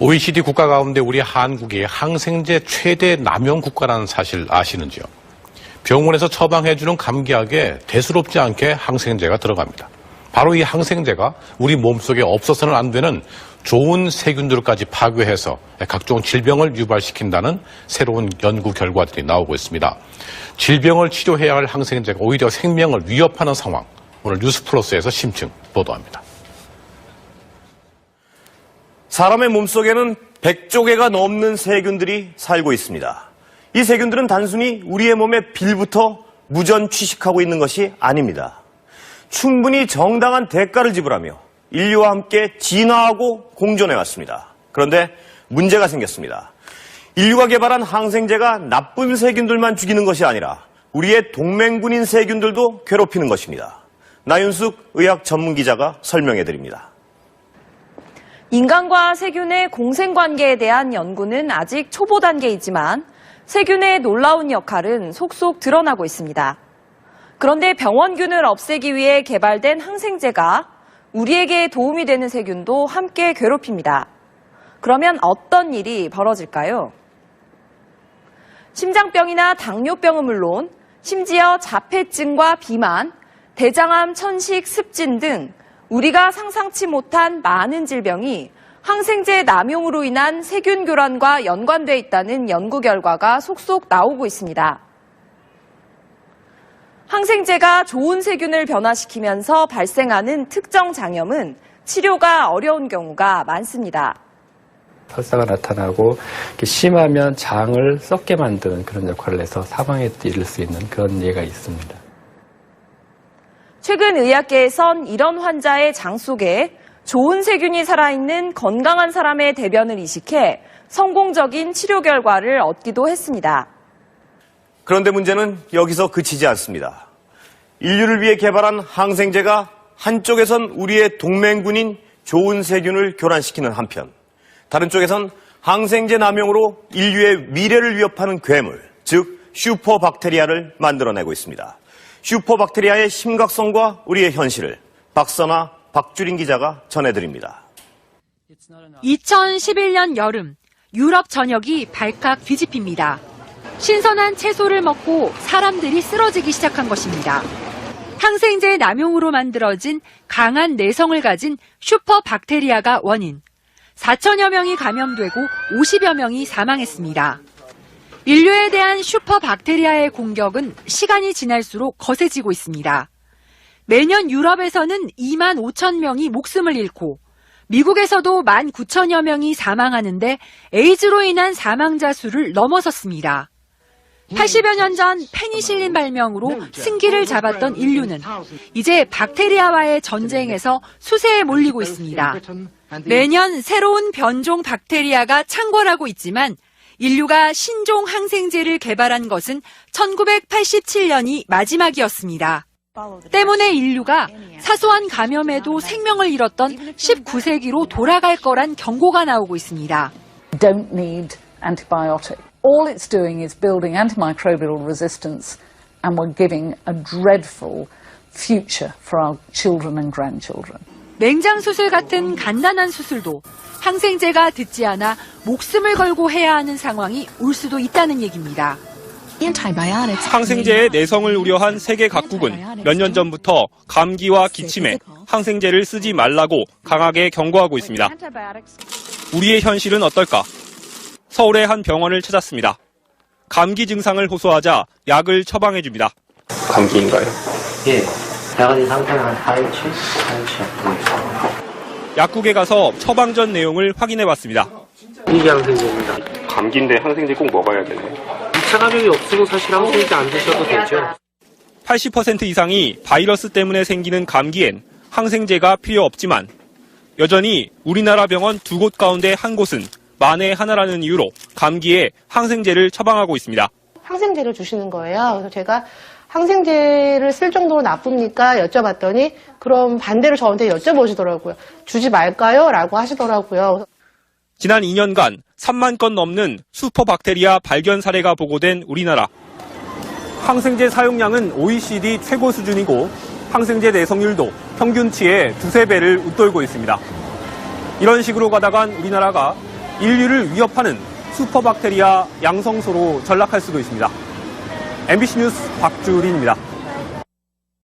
OECD 국가 가운데 우리 한국이 항생제 최대 남용 국가라는 사실 아시는지요? 병원에서 처방해주는 감기약에 대수롭지 않게 항생제가 들어갑니다. 바로 이 항생제가 우리 몸속에 없어서는 안 되는 좋은 세균들까지 파괴해서 각종 질병을 유발시킨다는 새로운 연구 결과들이 나오고 있습니다. 질병을 치료해야 할 항생제가 오히려 생명을 위협하는 상황. 오늘 뉴스플러스에서 심층 보도합니다. 사람의 몸속에는 100조 개가 넘는 세균들이 살고 있습니다. 이 세균들은 단순히 우리의 몸에 빌부터 무전 취식하고 있는 것이 아닙니다. 충분히 정당한 대가를 지불하며 인류와 함께 진화하고 공존해 왔습니다. 그런데 문제가 생겼습니다. 인류가 개발한 항생제가 나쁜 세균들만 죽이는 것이 아니라 우리의 동맹군인 세균들도 괴롭히는 것입니다. 나윤숙 의학 전문 기자가 설명해 드립니다. 인간과 세균의 공생관계에 대한 연구는 아직 초보 단계이지만 세균의 놀라운 역할은 속속 드러나고 있습니다. 그런데 병원균을 없애기 위해 개발된 항생제가 우리에게 도움이 되는 세균도 함께 괴롭힙니다. 그러면 어떤 일이 벌어질까요? 심장병이나 당뇨병은 물론 심지어 자폐증과 비만, 대장암, 천식, 습진 등 우리가 상상치 못한 많은 질병이 항생제 남용으로 인한 세균 교란과 연관돼 있다는 연구 결과가 속속 나오고 있습니다. 항생제가 좋은 세균을 변화시키면서 발생하는 특정 장염은 치료가 어려운 경우가 많습니다. 설사가 나타나고 심하면 장을 썩게 만드는 그런 역할을 해서 사망에 이를 수 있는 그런 예가 있습니다. 최근 의학계에선 이런 환자의 장 속에 좋은 세균이 살아있는 건강한 사람의 대변을 이식해 성공적인 치료 결과를 얻기도 했습니다. 그런데 문제는 여기서 그치지 않습니다. 인류를 위해 개발한 항생제가 한쪽에선 우리의 동맹군인 좋은 세균을 교란시키는 한편, 다른 쪽에선 항생제 남용으로 인류의 미래를 위협하는 괴물, 즉 슈퍼박테리아를 만들어내고 있습니다. 슈퍼박테리아의 심각성과 우리의 현실을 박사나 박주린 기자가 전해드립니다. 2011년 여름 유럽 전역이 발칵 뒤집힙니다. 신선한 채소를 먹고 사람들이 쓰러지기 시작한 것입니다. 항생제 남용으로 만들어진 강한 내성을 가진 슈퍼박테리아가 원인. 4천여 명이 감염되고 50여 명이 사망했습니다. 인류에 대한 슈퍼박테리아의 공격은 시간이 지날수록 거세지고 있습니다. 매년 유럽에서는 2만 5천 명이 목숨을 잃고 미국에서도 1만 9천여 명이 사망하는데 에이즈로 인한 사망자 수를 넘어섰습니다. 80여 년 전 페니실린 발명으로 승기를 잡았던 인류는 이제 박테리아와의 전쟁에서 수세에 몰리고 있습니다. 매년 새로운 변종 박테리아가 창궐하고 있지만 인류가 신종 항생제를 개발한 것은 1987년이 마지막이었습니다. 때문에 인류가 사소한 감염에도 생명을 잃었던 19세기로 돌아갈 거란 경고가 나오고 있습니다. don't need antibiotic. All it's doing is building antimicrobial resistance, and we're giving a dreadful future for our children and grandchildren. 맹장 수술 같은 간단한 수술도 항생제가 듣지 않아 목숨을 걸고 해야 하는 상황이 올 수도 있다는 얘기입니다. 항생제의 내성을 우려한 세계 각국은 몇 년 전부터 감기와 기침에 항생제를 쓰지 말라고 강하게 경고하고 있습니다. 우리의 현실은 어떨까? 서울의 한 병원을 찾았습니다. 감기 증상을 호소하자 약을 처방해 줍니다. 감기인가요? 예, 내가 상태는 한 4일치? 4일치. 약국에 가서 처방 전 내용을 확인해 봤습니다. 이게 항생제입니다. 감기인데 항생제 꼭 먹어야 되나요? 2차 감염이 없으면 사실 항생제 안 드셔도 되죠. 80% 이상이 바이러스 때문에 생기는 감기엔 항생제가 필요 없지만 여전히 우리나라 병원 두 곳 가운데 한 곳은 만에 하나라는 이유로 감기에 항생제를 처방하고 있습니다. 항생제를 주시는 거예요. 그래서 제가 항생제를 쓸 정도로 나쁩니까? 여쭤봤더니 그럼 반대로 저한테 여쭤보시더라고요. 주지 말까요? 라고 하시더라고요. 지난 2년간 3만 건 넘는 슈퍼박테리아 발견 사례가 보고된 우리나라. 항생제 사용량은 OECD 최고 수준이고 항생제 내성률도 평균치의 두세 배를 웃돌고 있습니다. 이런 식으로 가다간 우리나라가 인류를 위협하는 슈퍼박테리아 양성소로 전락할 수도 있습니다. MBC 뉴스 박주린입니다.